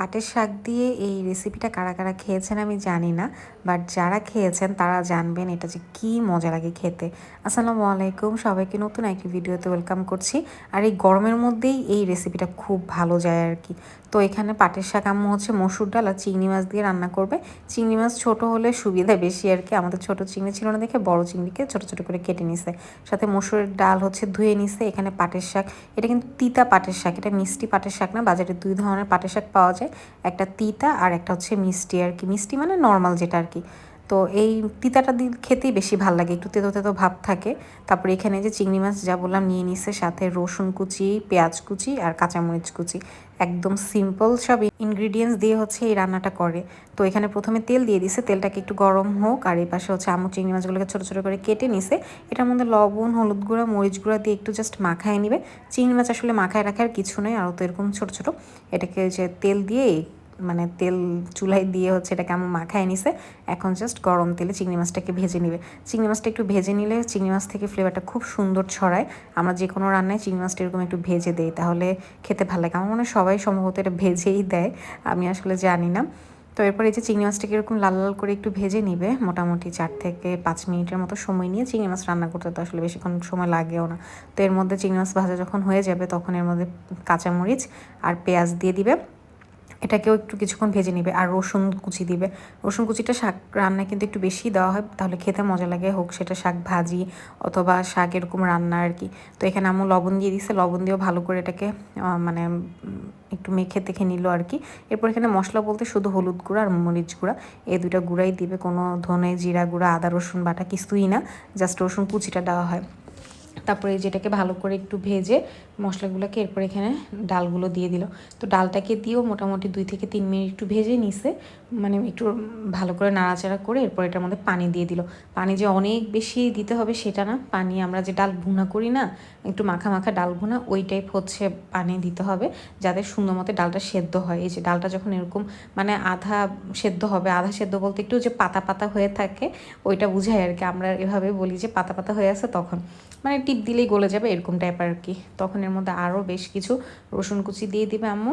পাটের শাক দিয়ে এই রেসিপিটা কারা কারা খেয়েছেন আমি জানি না বাট যারা খেয়েছেন তারা জানবেন এটা যে কী মজা লাগে খেতে। আসসালামু আলাইকুম, সবাইকে নতুন একটি ভিডিওতে ওয়েলকাম করছি। আর এই গরমের মধ্যেই এই রেসিপিটা খুব ভালো যায় আর কি। তো এখানে পাটের শাক আম্মু হচ্ছে মসুর ডাল আর চিংড়ি মাছ দিয়ে রান্না করবে। চিংড়ি মাছ ছোট হলে সুবিধা বেশি আর কি, আমাদের ছোট চিংড়ি ছিল না দেখে বড় চিংড়িকে ছোট ছোট করে কেটে নিছে। সাথে মসুরের ডাল হচ্ছে ধুয়ে নিছে, এখানে পাটের শাক। এটা কিন্তু তিতা পাটের শাক, এটা মিষ্টি পাটের শাক না, বাজারে দুই ধরনের পাটের শাক পাওয়া যায়। একটা তিতা আর একটা হচ্ছে মিষ্টি আর কি। মিষ্টি মানে নর্মাল যেটা আর কি। তো এই তিতাটা দিয়ে খেতেই বেশি ভালো লাগে, একটু তেতো তেতো ভাব থাকে। তারপরে এখানে যে চিংড়ি মাছ যা বললাম নিয়ে নিচ্ছে সাথে রসুন কুচি, পেঁয়াজ কুচি আর কাঁচামরিচ কুচি। একদম সিম্পল সব ইনগ্রিডিয়েন্টস দিয়ে হচ্ছে এই রান্নাটা করে। তো এখানে প্রথমে তেল দিয়ে দিছে, তেলটাকে একটু গরম হোক আর এই পাশে হচ্ছে আমু চিংড়ি মাছগুলোকে ছোটো ছোটো করে কেটে নিছে। এটার মধ্যে লবণ, হলুদ গুঁড়া, মরিচ গুঁড়া দিয়ে একটু জাস্ট মাখায় নিবে। চিংড়ি মাছ আসলে মাখায় রাখার কিছু নেই, আরও তো এরকম ছোটো ছোটো। এটাকে যে তেল দিয়ে মানে তেল চুলায় দিয়ে হচ্ছে এটা কেমন মাখায় নিছে। এখন জাস্ট গরম তেলে চিংড়ি মাছটাকে ভেজে নিবে। চিংড়ি মাছটা একটু ভেজে নিলে চিংড়ি মাছ থেকে ফ্লেভারটা খুব সুন্দর ছড়ায়। আমরা যে কোনো রান্নায় চিংড়ি মাছটা এরকম একটু ভেজে দেই, তাহলে খেতে ভালো লাগে। আমার মনে হয় সবাই সম্ভবত এটা ভেজেই দেয়, আমি আসলে জানি না। তো এরপর এই যে চিংড়ি মাছটাকে এরকম লাল লাল করে একটু ভেজে নিবে, মোটামুটি চার থেকে পাঁচ মিনিটের মতো সময় নিয়ে চিংড়ি মাছ রান্না করতে তো আসলে বেশিক্ষণ সময় লাগেও না। তো এর মধ্যে চিংড়ি মাছ ভাজা যখন হয়ে যাবে, তখন এর মধ্যে কাঁচামরিচ আর পেঁয়াজ দিয়ে দিবে। এটাকেও একটু কিছুক্ষণ ভেজে নিবে আর রসুন কুচি দিবে। রসুন কুচিটা শাক রান্নায় কিন্তু একটু বেশি দেওয়া হয়, তাহলে খেতে মজা লাগে, হোক সেটা শাক ভাজি অথবা শাক এরকম রান্না আর কি। তো এখানে আমু লবণ দিয়ে দিছে, লবণ দিয়েও ভালো করে এটাকে মানে একটু মেখে দেখে নিল আর কি। এরপর এখানে মশলা বলতে শুধু হলুদ গুঁড়া আর মরিচ গুঁড়া, এই দুইটা গুঁড়াই দিবে। কোনো ধনে, জিরা গুঁড়া, আদা, রসুন বাটা কিছুই না, জাস্ট রসুন কুচিটা দেওয়া হয়। তারপরে যেটাকে ভালো করে একটু ভেজে মশলাগুলোকে এরপর এখানে ডালগুলো দিয়ে দিল। তো ডালটাকে দিয়েও মোটামুটি দুই থেকে তিন মিনিট একটু ভেজে নিছে মানে একটু ভালো করে নাড়াচাড়া করে এরপর এটার মধ্যে পানি দিয়ে দিল। পানি যে অনেক বেশি দিতে হবে সেটা না, পানি আমরা যে ডাল ভুনা করি না, একটু মাখা মাখা ডাল ভুনা, ওই টাইপ হচ্ছে পানি দিতে হবে যাতে সুন্দর মতো ডালটা সেদ্ধ হয়। এই যে ডালটা যখন এরকম মানে আধা সেদ্ধ হবে, আধা সেদ্ধ বলতে একটু যে পাতা পাতা হয়ে থাকে, ওইটা বুঝায় আর কি, আমরা এভাবে বলি যে পাতা পাতা হয়ে আছে তখন। মানে টিপ দিলেই গলে যাবে এরকম টাইপ আর কি। তখন এর মধ্যে আরও বেশ কিছু রসুন কুচি দিয়ে দিবে আম্মু।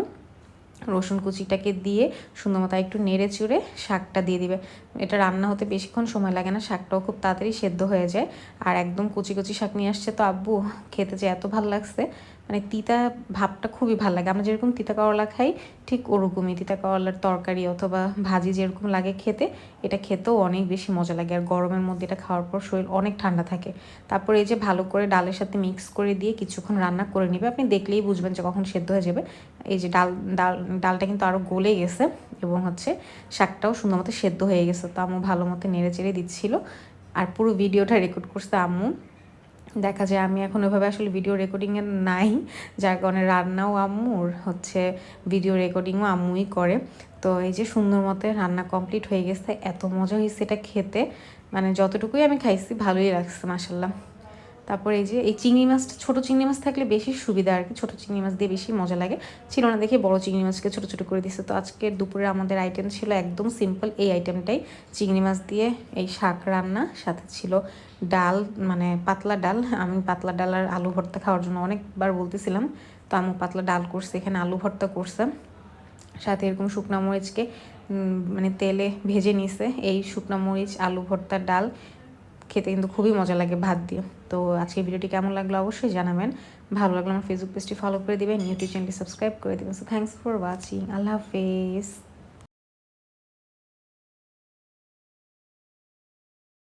রসুন কুচিটাকে দিয়ে সুন্দর মতো একটু নেড়ে চুড়ে শাকটা দিয়ে দিবে। এটা রান্না হতে বেশিক্ষণ সময় লাগে না, শাকটাও খুব তাড়াতাড়ি সেদ্ধ হয়ে যায়। আর একদম কুচি কুচি শাক নিয়ে আসছে তো আব্বু, খেতে যে এত ভালো লাগছে। মানে তিতা ভাবটা খুবই ভালো লাগে। আমরা যেরকম তিতা করলা খাই, ঠিক ওরকমই তিতা করলার তরকারি অথবা ভাজি যেরকম লাগে খেতে, এটা খেতেও অনেক বেশি মজা লাগে। আর গরমের মধ্যে এটা খাওয়ার পর শরীর অনেক ঠান্ডা থাকে। তারপর এই যে ভালো করে ডালের সাথে মিক্স করে দিয়ে কিছুক্ষণ রান্না করে নেবে। আপনি দেখলেই বুঝবেন যে কখন সেদ্ধ হয়ে যাবে। এই যে ডাল ডাল, ডালটা কিন্তু আরও গলে গেছে এবং হচ্ছে শাকটাও সুন্দর মতো সেদ্ধ হয়ে গেছে। তো আম্মু ভালো মতো নেড়ে চেড়ে দিচ্ছিল। আর পুরো ভিডিওটা রেকর্ড করছে আম্মু। দেখা যায় আমি এখন ওইভাবে আসলে ভিডিও রেকর্ডিংয়ে নাই, যার কারণে রান্নাও আম্মুর, হচ্ছে ভিডিও রেকর্ডিংও আম্মুই করে। তো এই যে সুন্দর মতো রান্না কমপ্লিট হয়ে গেছে, এত মজা হয়েছে এটা খেতে। মানে যতটুকুই আমি খাইছি ভালোই লাগছে মাসাল্লাহ তারপর এই যে, এই চিংড়ি মাছটা, ছোটো চিংড়ি মাছ থাকলে বেশি সুবিধা আর কি। ছোটো চিংড়ি মাছ দিয়ে বেশি মজা লাগে। ছিল না দেখে বড় চিংড়ি মাছকে ছোটো ছোটো করে দিচ্ছে তো আজকের দুপুরে আমাদের আইটেম ছিল একদম সিম্পল এই আইটেমটাই চিংড়ি মাছ দিয়ে এই শাক রান্না, সাথে ছিল ডাল মানে পাতলা ডাল। আমি পাতলা ডাল আর আলু ভর্তা খাওয়ার জন্য অনেকবার বলতেছিলাম। তো আমি পাতলা ডাল করছে, এখানে আলু ভর্তা করছে। সাথে এরকম শুকনা মরিচকে মানে তেলে ভেজে নিছে। এই শুকনা মরিচ, আলু ভর্তা, ডাল খেতে কিন্তু খুবই মজা লাগে ভাত দিয়ে। তো আজকে ভিডিওটি কেমন লাগল অবশ্যই জানাবেন। ভালো লাগল আমার ফেসবুক পেজটি ফলো করে দেবেন ইউটিউব চ্যানেলটি সাবস্ক্রাইব করে দেবেন। সো থ্যাংকস ফর ওয়াচিং আল্লাহ হাফেজ।